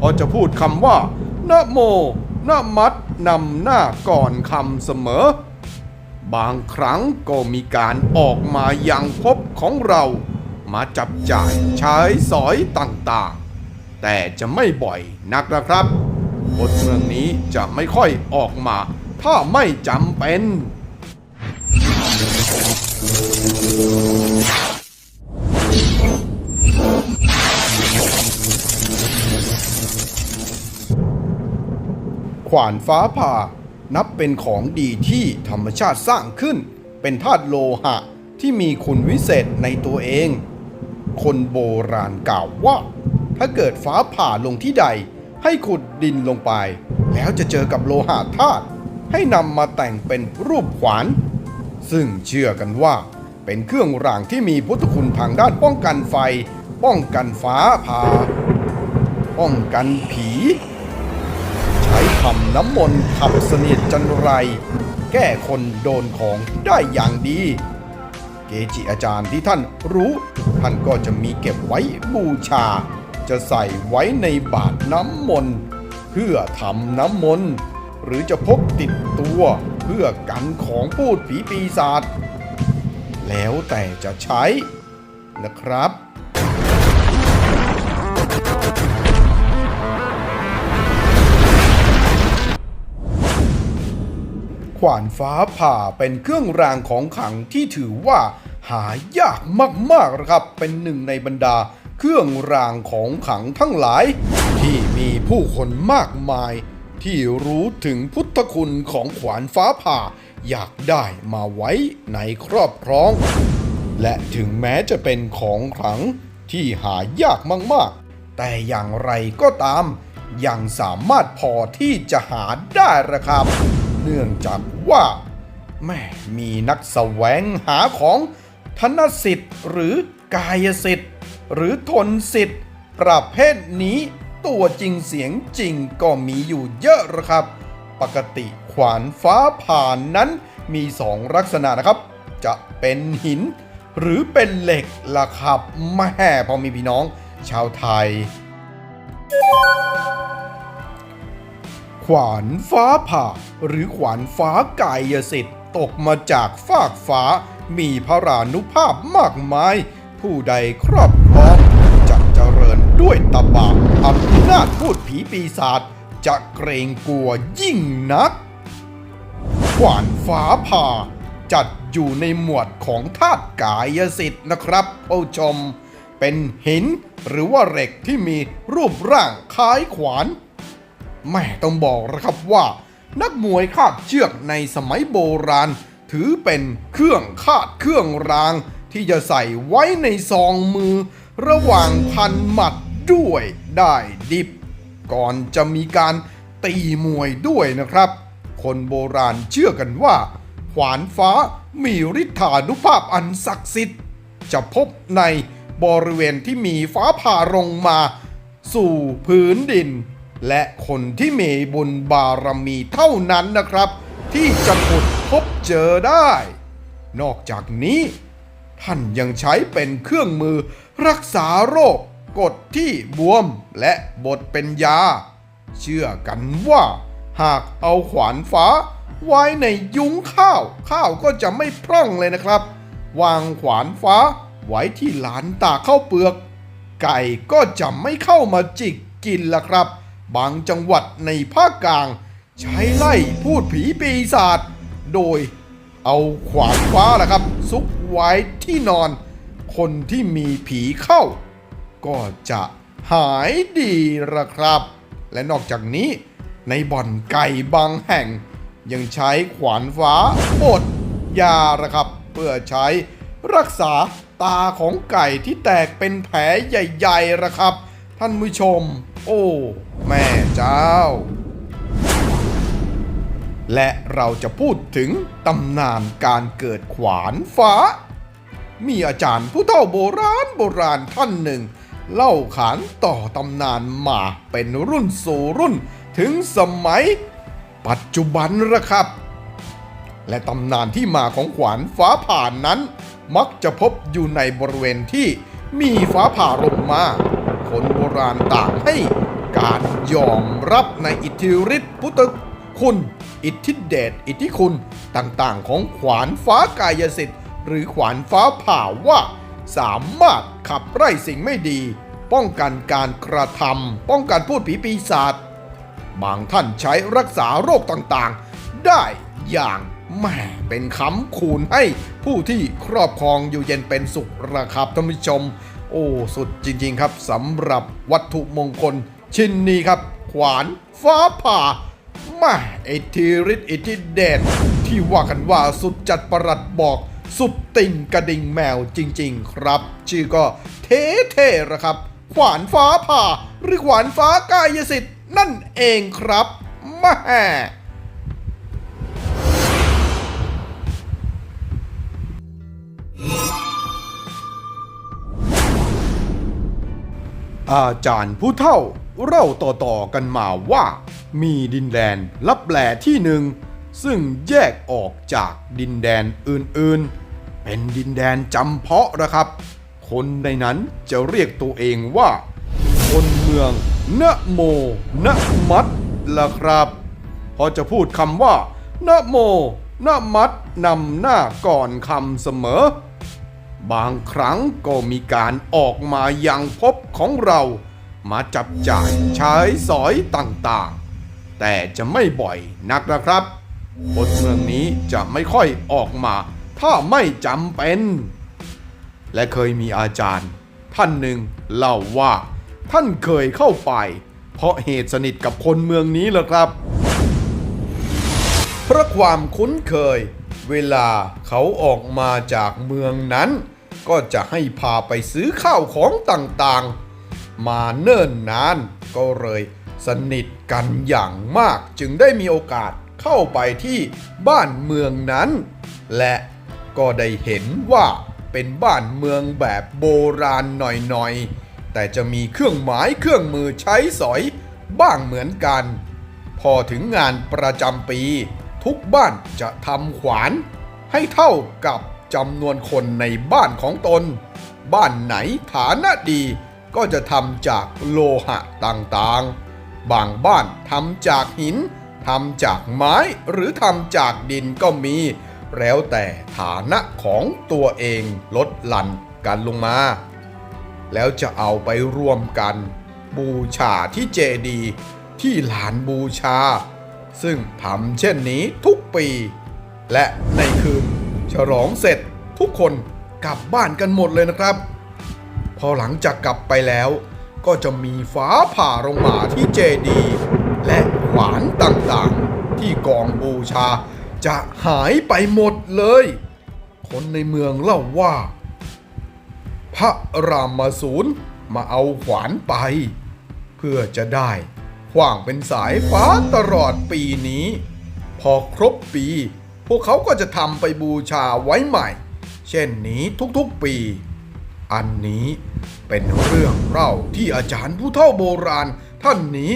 พอจะพูดคำว่านะโมนะมัดนำหน้าก่อนคำเสมอ บางครั้งก็มีการออกมาอยังพบของเรา มาจับจ่ายใช้สอยต่างๆ แต่จะไม่บ่อยนักนะครับบทเรื่องนี้จะไม่ค่อยออกมา ถ้าไม่จำเป็น ขวานฟ้าผ่า นับเป็นของดีที่ธรรมชาติสร้างขึ้น เป็นธาตุโลหะที่มีคุณวิเศษในตัวเอง คนโบราณกล่าวว่า ถ้าเกิดฟ้าผ่าลงที่ใด ให้ขุดดินลงไป แล้วจะเจอกับโลหะธาตุให้นำมาแต่งเป็นรูปขวาน ซึ่งเชื่อกันว่า เป็นเครื่องรางที่มีพุทธคุณทางด้านป้องกันไฟ ป้องกันฟ้าผ่า ป้องกันผี ทำน้ำมนต์ขับเสนียดจันไร แก้คนโดนของได้อย่างดี เกจิอาจารย์ที่ท่านรู้ ท่านก็จะมีเก็บไว้บูชา จะใส่ไว้ในบาตรน้ำมนต์เพื่อทำน้ำมนต์หรือจะพกติดตัวเพื่อกันของพูดผีปีศาจแล้วแต่จะใช้นะครับ ขวานฟ้าผ่าเป็นเครื่องรางของขลังที่ถือว่าหายากมากๆนะครับ เป็นหนึ่งในบรรดาเครื่องรางของขลังทั้งหลาย ที่มีผู้คนมากมาย ที่รู้ถึงพุทธคุณของขวานฟ้าผ่า อยากได้มาไว้ในครอบครอง และถึงแม้จะเป็นของขลังที่หายากมากๆ แต่อย่างไรก็ตาม ยังสามารถพอที่จะหาได้นะครับ เนื่องจากว่าแม่มีนักแสวงหาของธนสิทธิ์หรือกายสิทธิ์ หรือทนสิทธิ์ ประเภทนี้ตัวจริงเสียงจริงก็มีอยู่เยอะนะครับ ปกติขวานฟ้าผ่านนั้นมีสองลักษณะนะครับ จะเป็นหิน หรือเป็นเหล็กล่ะครับแม่พอมีพี่น้องชาวไทย ขวานฟ้าผ่า หรือขวานฟ้ากายสิทธิ์ตกมาจากฟากฟ้า มีพระรานุภาพมากมาย ผู้ใดครอบครองจะเจริญด้วยตบะอำนาจพูดผีปีศาจจะเกรงกลัวยิ่งนัก ขวานฟ้าผ่า จัดอยู่ในหมวดของธาตุกายสิทธิ์นะครับผู้ชม เป็นหินหรือว่าเหล็กที่มีรูปร่างคล้ายขวาน แม่ต้องบอกนะครับว่า นักมวยคาดเชือกในสมัยโบราณ ถือเป็นเครื่องคาดเครื่องราง ที่จะใส่ไว้ในซองมือ ระหว่างพันหมัดด้วยได้ดิบ ก่อนจะมีการตีมวยด้วยนะครับ คนโบราณเชื่อกันว่า ขวานฟ้ามีฤทธานุภาพอันศักดิ์สิทธิ์ จะพบในบริเวณที่มีฟ้าผ่าลงมา สู่พื้นดิน และคนที่มีบุญบารมีเท่านั้นนะครับ ที่จะขุดพบเจอได้ นอกจากนี้ ท่านยังใช้เป็นเครื่องมือรักษาโรคกดที่บวมและบดเป็นยา เชื่อกันว่า หากเอาขวานฟ้า ไว้ในยุ้งข้าวข้าวก็จะไม่พร่องเลยนะครับ วางขวานฟ้าไว้ที่หลานตาข้าวเปลือก ไก่ก็จะไม่เข้ามาจิกกินละครับ บางจังหวัดในภาคกลาง ใช้ไล่พูดผีปีศาจโดยเอาขวานฟ้าละครับ ซุกไว้ที่นอน คนที่มีผีเข้า ก็จะหายดีละครับ และนอกจากนี้ ในบ่อนไก่บางแห่ง ยังใช้ขวานฟ้าบดยาละครับ เพื่อใช้รักษาตาของไก่ที่แตกเป็นแผลใหญ่ๆละครับ ท่านผู้ชม โอ้ แม่เจ้า และเราจะพูดถึงตำนานการเกิดขวานฟ้า มีอาจารย์ผู้เฒ่าโบราณโบราณท่านหนึ่ง เล่าขานต่อตำนานมาเป็นรุ่นสู่รุ่นถึงสมัย ปัจจุบันละครับ และตำนานที่มาของขวานฟ้าผ่านนั้น มักจะพบอยู่ในบริเวณที่มีฟ้าผ่าลงมาคนโบราณต่างให้ การยอมรับในอิทธิฤทธิพุทธคุณ อิทธิเดชอิทธิคุณต่างๆ ของขวานฟ้ากายสิทธิ์ หรือขวานฟ้าผ่าว่า สามารถขับไล่สิ่งไม่ดี ป้องกันการกระทำป้องกันพูดผีปีศาจบางท่านใช้รักษาโรคต่างๆ ได้อย่างแม่เป็นคำคูณให้ผู้ที่ครอบครองอยู่เย็นเป็นสุขระครับท่านผู้ชม โอ้ สุดจริง ๆ ครับสำหรับวัตถุมงคล ชิ้นนี้ครับ ขวานฟ้าผ่าแม่อิทธิฤทธิ์อิทิเดชที่ว่ากันว่าสุดจัดประหลัดบอกสุดติ่งกระดิ่งแมวจริง ๆ ครับ ชื่อก็เท่ๆระครับ ขวานฟ้าผ่า หรือขวานฟ้ากายสิทธิ์นั่นเองครับแม่อาจารย์ผู้เฒ่า เล่าต่อๆกันมาว่า มีดินแดนลับแหลที่หนึ่ง ซึ่งแยกออกจากดินแดนอื่นๆ เป็นดินแดนจำเพาะนะครับ คนในนั้นจะเรียกตัวเองว่า คนเมืองนะโมนะมัดละครับ พอจะพูดคำว่านะโมนะมัดนำหน้าก่อนคำเสมอ บางครั้งก็มีการออกมาอยังพบของเรา มาจับจ่ายใช้สอยต่างๆ แต่จะไม่บ่อยนักนะครับคนเมืองนี้จะไม่ค่อยออกมา ถ้าไม่จำเป็น และเคยมีอาจารย์ ท่านหนึ่งเล่าว่า ท่านเคยเข้าไป เพราะเหตุสนิทกับคนเมืองนี้แหละครับ เพราะความคุ้นเคย เวลาเขาออกมาจากเมืองนั้น ก็จะให้พาไปซื้อข้าวของต่างๆ มาเนิ่นนาน ก็เลยสนิทกันอย่างมากจึงได้มีโอกาสเข้าไปที่บ้านเมืองนั้น และก็ได้เห็นว่าเป็นบ้านเมืองแบบโบราณหน่อยๆ แต่จะมีเครื่องหมายเครื่องมือใช้สอยบ้างเหมือนกัน พอถึงงานประจำปี ทุกบ้านจะทำขวานให้เท่ากับจำนวนคนในบ้านของตน บ้านไหนฐานะดี ก็จะทำจากโลหะต่างๆ บางบ้านทำจากหินทำจากไม้หรือทำจากดินก็มี แล้วแต่ฐานะของตัวเองลดหลั่นกันลงมา แล้วจะเอาไปรวมกัน บูชาที่เจดีที่ลานบูชา ซึ่งทำเช่นนี้ทุกปี และในคืนฉลองเสร็จทุกคนกลับบ้านกันหมดเลยนะครับ อหลังจากกลับไปแล้ว ก็จะมีฟ้าผ่าลงมาที่เจดีย์และขวานต่างๆ ที่กองบูชาจะหายไปหมดเลย คนในเมืองเล่าว่า พระรามสูรมาเอาขวานไป เพื่อจะได้ขว้างเป็นสายฟ้าตลอดปีนี้ พอครบปี พวกเขาก็จะทำไปบูชาไว้ใหม่ เช่นนี้ทุกๆปี อันนี้เป็นเรื่องเล่าที่อาจารย์ผู้เฒ่าโบราณ ท่านนี้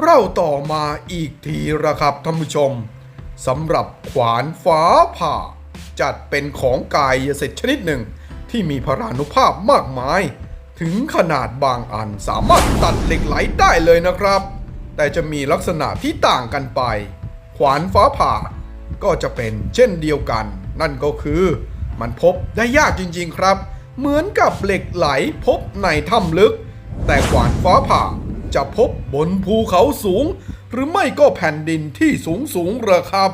เล่าต่อมาอีกทีละครับท่านผู้ชมสำหรับขวานฟ้าผ่า จัดเป็นของกายสิทธิ์ชนิดหนึ่งที่มีพรานุภาพมากมาย ถึงขนาดบางอันสามารถตัดเหล็กไหลได้เลยนะครับ แต่จะมีลักษณะที่ต่างกันไป ขวานฟ้าผ่าก็จะเป็นเช่นเดียวกัน นั่นก็คือมันพบได้ยากจริงๆครับ เหมือนกับเหล็กไหลพบในถ้ำลึก แต่ขวานฟ้าผ่าจะพบบนภูเขาสูง หรือไม่ก็แผ่นดินที่สูงสูงระครับ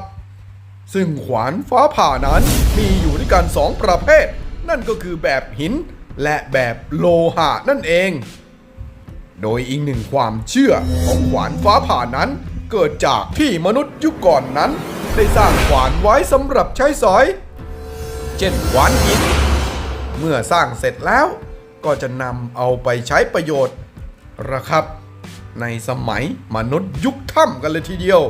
ซึ่งขวานฟ้าผ่านั้นมีอยู่ด้วยกันสองประเภท นั่นก็คือแบบหินและแบบโลหะนั่นเอง โดยอีกหนึ่งความเชื่อของขวานฟ้าผ่านั้น เกิดจากที่มนุษย์ยุคก่อนนั้น ได้สร้างขวานไว้สำหรับใช้สอย เช่นขวานหิน เมื่อสร้างเสร็จแล้วก็จะนำเอาไปใช้ประโยชน์ระครับ ในสมัยมนุษย์ยุคถ้ำกันเลยทีเดียว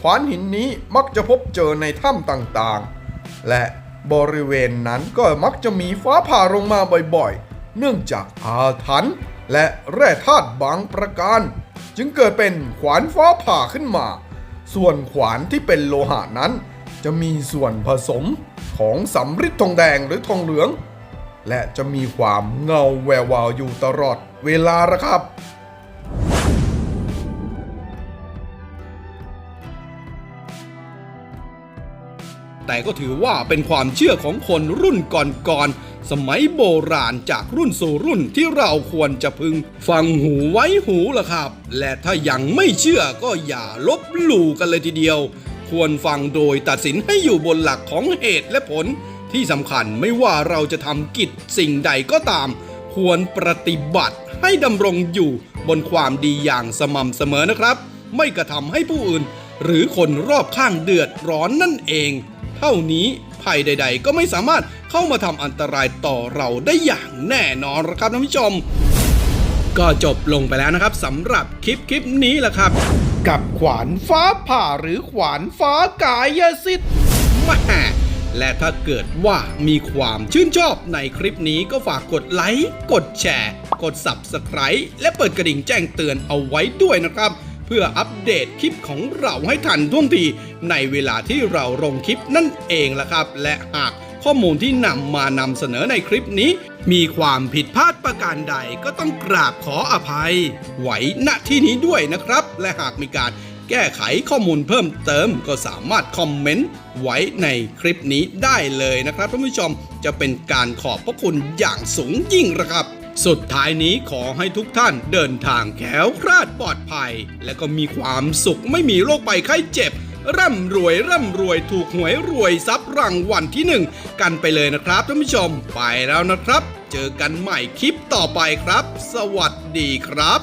ขวานหินนี้มักจะพบเจอในถ้ำต่างๆ และบริเวณนั้นก็มักจะมีฟ้าผ่าลงมาบ่อยๆ เนื่องจากอาถรรพ์และแร่ธาตุบางประการ จึงเกิดเป็นขวานฟ้าผ่าขึ้นมา ส่วนขวานที่เป็นโลหะนั้น จะมีส่วนผสมของสำริดทองแดงหรือทองเหลือง และจะมีความเงาแวววาวอยู่ตลอดเวลาละครับ แต่ก็ถือว่าเป็นความเชื่อของคนรุ่นก่อนๆ สมัยโบราณจากรุ่นสู่รุ่นที่เราควรจะพึงฟังหูไว้หูล่ะครับ และถ้ายังไม่เชื่อก็อย่าลบหลู่กันเลยทีเดียว ควรฟังโดยตัดสินให้อยู่บนหลักของเหตุและผล ที่สำคัญไม่ว่าเราจะทำกิจสิ่งใดก็ตาม ควรปฏิบัติให้ดำรงอยู่บนความดีอย่างสม่ำเสมอนะครับ ไม่กระทำให้ผู้อื่น หรือคนรอบข้างเดือดร้อนนั่นเอง เท่านี้ภัยใด ๆ ก็ไม่สามารถเข้ามาทำอันตรายต่อเราได้อย่างแน่นอนนะครับท่านผู้ชม ก็จบลงไปแล้วนะครับสำหรับคลิปคลิปนี้แหละครับ กับขวานฟ้าผ่าหรือขวานฟ้ากายสิทธิ์แม่ และถ้าเกิดว่ามีความชื่นชอบในคลิปนี้ก็ฝากกดไลค์ กดแชร์ กด Subscribe และเปิดกระดิ่งแจ้งเตือนเอาไว้ด้วยนะครับ เพื่ออัปเดตคลิปของเราให้ทันท่วงทีในเวลาที่เราลงคลิปนั่นเองล่ะครับ และหากข้อมูลที่นำมานำเสนอในคลิปนี้ มีความผิดพลาดประการใดก็ต้องกราบขออภัย ไว้ณที่นี้ด้วยนะครับ และหากมีการ แก้ไขข้อมูลเพิ่มเติม ก็สามารถคอมเมนต์ไว้ในคลิปนี้ได้เลยนะครับท่านผู้ชมจะเป็นการขอบพระคุณอย่างสูงยิ่งนะครับ สุดท้ายนี้ขอให้ทุกท่านเดินทางแขวคลาดปลอดภัย และก็มีความสุขไม่มีโรคไปไข้เจ็บร่ำรวยร่ำรวยถูกหวยรวยทรัพย์รางวัลที่หนึ่งกันไปเลยนะครับท่านผู้ชมไปแล้วนะครับ เจอกันใหม่คลิปต่อไปครับ สวัสดีครับ